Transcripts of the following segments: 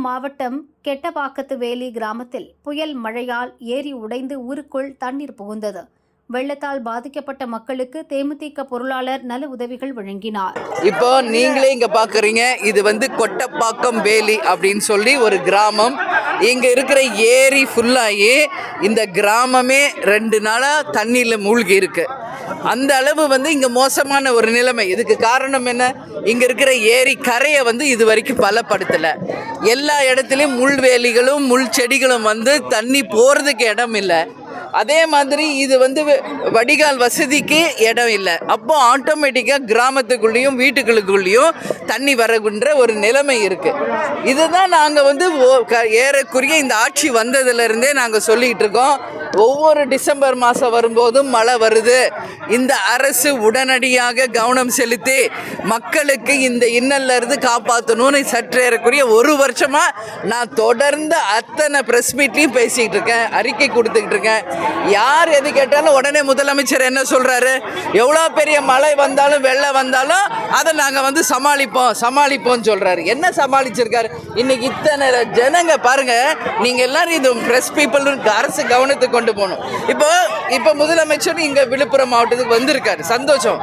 விழுப்புரம் மாவட்டம் கெட்டபாக்கத்து வேலி கிராமத்தில் புயல் மழையால் ஏரி உடைந்து ஊருக்குள் தண்ணீர் புகுந்தது. வெள்ளத்தால் பாதிக்கப்பட்ட மக்களுக்கு தேமுதிக பொருளாளர் நல உதவிகள் வழங்கினார். இப்போ நீங்களே இங்க பாக்குறீங்க இது வந்து கொட்டப்பாக்கம் வேலி அப்படின்னு சொல்லி ஒரு கிராமம். இங்க இருக்கிற ஏரி ஃபுல்லாகி இந்த கிராமமே ரெண்டு நாளா தண்ணியில மூழ்கி இருக்கு அந்த அளவு வந்து இங்கே மோசமான ஒரு நிலைமை. இதுக்கு காரணம் என்ன? இங்கே இருக்கிற ஏரி கரையை வந்து இது வரைக்கும் பலப்படுத்தலை. எல்லா இடத்துலையும் முள்வேலிகளும் முள் செடிகளும் வந்து தண்ணி போகிறதுக்கு இடம் இல்லை. அதே மாதிரி இது வந்து வ- வடிகால் வசதிக்கு இடம் இல்லை. அப்போ ஆட்டோமேட்டிக்காக கிராமத்துக்குள்ளேயும் வீட்டுகளுக்குள்ளேயும் தண்ணி வரகுன்ற ஒரு நிலைமை இருக்குது இதுதான் நாங்கள் வந்து ஓ- க- இந்த ஆட்சி வந்ததுலேருந்தே நாங்கள் சொல்லிகிட்டு இருக்கோம். ஒவ்வொரு டிசம்பர் மாதம் வரும்போதும் மழை வருது. இந்த அரசு உடனடியாக கவனம் செலுத்தி மக்களுக்கு இந்த இன்னல்ல இருந்து காப்பாற்றணும்னு சற்றேறக்குரிய ஒரு வருஷமாக நான் தொடர்ந்து அத்தனை ப்ரெஸ் மீட்லேயும் பேசிக்கிட்டு இருக்கேன் அறிக்கை கொடுத்துக்கிட்டு இருக்கேன். யார் எது கேட்டாலும் உடனே முதலமைச்சர் என்ன சொல்கிறாரு எவ்வளோ பெரிய மழை வந்தாலும் வெள்ளம் வந்தாலும் அதை நாங்கள் வந்து சமாளிப்போம் சமாளிப்போம்னு சொல்கிறாரு என்ன சமாளிச்சிருக்காரு? இன்னைக்கு இத்தனை ஜனங்க பாருங்கள் நீங்கள் எல்லாரும் இது ப்ரெஸ் பீப்புள் அரசு கவனத்துக்கு கொண்டு போகணும். இப்போ இப்போ முதலமைச்சர் இங்கே விழுப்புரம் மாவட்டத்துக்கு வந்திருக்காரு. சந்தோஷம்.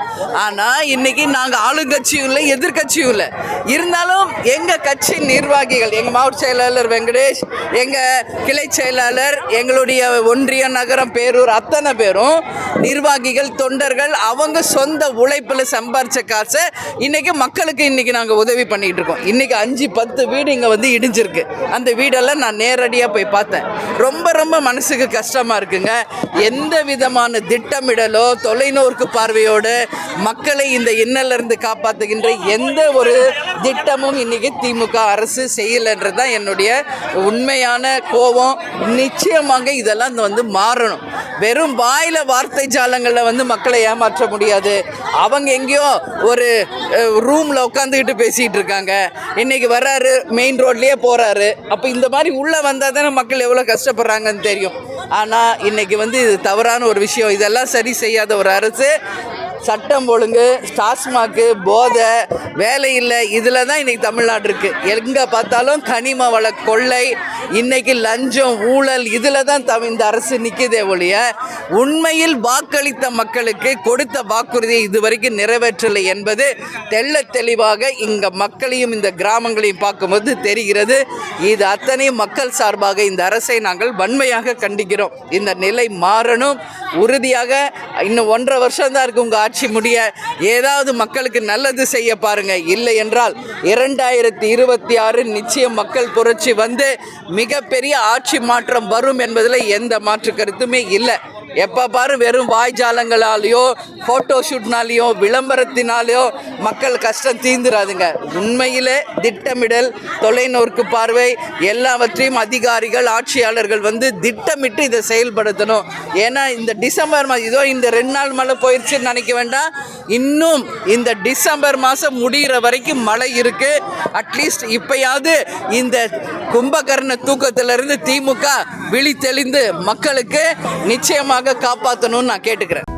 ஆனால் இன்னைக்கு நாங்கள் ஆளுங்கட்சியும் இல்லை எதிர்க்கட்சியும் இல்லை. இருந்தாலும் எங்கள் கட்சி நிர்வாகிகள் எங்கள் மாவட்ட செயலாளர் வெங்கடேஷ் எங்கள் கிளை செயலாளர் எங்களுடைய ஒன்றிய நகரம் பேரூர் அத்தனை பேரும் நிர்வாகிகள் தொண்டர்கள் அவங்க சொந்த உழைப்பில் சம்பாரித்த காசை இன்றைக்கி மக்களுக்கு இன்றைக்கி நாங்கள் உதவி பண்ணிகிட்டு இருக்கோம். இன்றைக்கி அஞ்சு பத்து வீடு இங்கே வந்து இடிஞ்சிருக்கு. அந்த வீடெல்லாம் நான் நேரடியாக போய் பார்த்தேன். ரொம்ப ரொம்ப மனசுக்கு கஷ்டமாக இருக்குங்க. எந்த விதமான திட்டமிடலோ தொலைநோக்கு பார்வையோடு மக்களை இந்த இன்னலிருந்து காப்பாற்றுகின்ற எந்த ஒரு திட்டமும் இன்னைக்கு திமுக அரசு செய்யலைன்றது தான் என்னுடைய உண்மையான கோபம். நிச்சயமாக இதெல்லாம் வந்து மாறணும். வெறும் வாயில வார்த்தை ஜாலங்களில் வந்து மக்களை ஏமாற்ற முடியாது. அவங்க எங்கேயோ ஒரு ரூமில் உட்காந்துக்கிட்டு பேசிகிட்டு இருக்காங்க. இன்னைக்கு வர்றாரு மெயின் ரோட்லேயே போகிறாரு அப்போ இந்த மாதிரி உள்ளே வந்தால் தானே மக்கள் எவ்வளோ கஷ்டப்படுறாங்கன்னு தெரியும். ஆனால் இன்னைக்கு வந்து இது தவறான ஒரு விஷயம். இதெல்லாம் சரி செய்யாத ஒரு அரசு சட்டம் ஒழுங்கு டாஸ்மாக்கு போதை வேலை இல்லை. இதில் தான் இன்றைக்கி தமிழ்நாடு இருக்குது எங்கே பார்த்தாலும் கனிம வள கொள்ளை இன்னைக்கு லஞ்சம் ஊழல் இதில் தான் தம் இந்த அரசு நிற்குதே ஒழிய உண்மையில் வாக்களித்த மக்களுக்கு கொடுத்த வாக்குறுதியை இதுவரைக்கும் நிறைவேற்றலை என்பது தெள்ள தெளிவாக இங்கே மக்களையும் இந்த கிராமங்களையும் பார்க்கும்போது தெரிகிறது. இது அத்தனையும் மக்கள் சார்பாக இந்த அரசை நாங்கள் வன்மையாக கண்டிக்கிறோம். இந்த நிலை மாறணும். உறுதியாக இன்னும் ஒன்றரை வருஷம் தான் இருக்கு உங்கள் ஆட்சி முடிய ஏதாவது மக்களுக்கு நல்லது செய்ய பாருங்க. இல்லை என்றால் இரண்டாயிரத்தி இருபத்தி ஆறு நிச்சயம் மக்கள் புரட்சி வந்து மிகப்பெரிய ஆட்சி மாற்றம் வரும் என்பதில் எந்த மாற்று கருத்துமே இல்லை. எப்போ பாரு வெறும் வாய்ஜாலங்களாலேயோ ஃபோட்டோ ஷூட்னாலேயோ விளம்பரத்தினாலேயோ மக்கள் கஷ்டம் தீந்துராதுங்க உண்மையிலே திட்டமிடல் தொலைநோக்கு பார்வை எல்லாவற்றையும் அதிகாரிகள் ஆட்சியாளர்கள் வந்து திட்டமிட்டு இதை செயல்படுத்தணும். ஏன்னா இந்த டிசம்பர் மாதம் இதோ இந்த ரெண்டு நாள் மழை போயிடுச்சுன்னு நினைக்க வேண்டாம். இன்னும் இந்த டிசம்பர் மாதம் முடிகிற வரைக்கும் மழை இருக்குது அட்லீஸ்ட் இப்பயாவது இந்த கும்பகர்ண தூக்கத்திலிருந்து திமுக விழி தெளிந்து மக்களுக்கு நிச்சயமாக காப்பாற்றணும்னு நான் கேட்டுக்கிறேன்.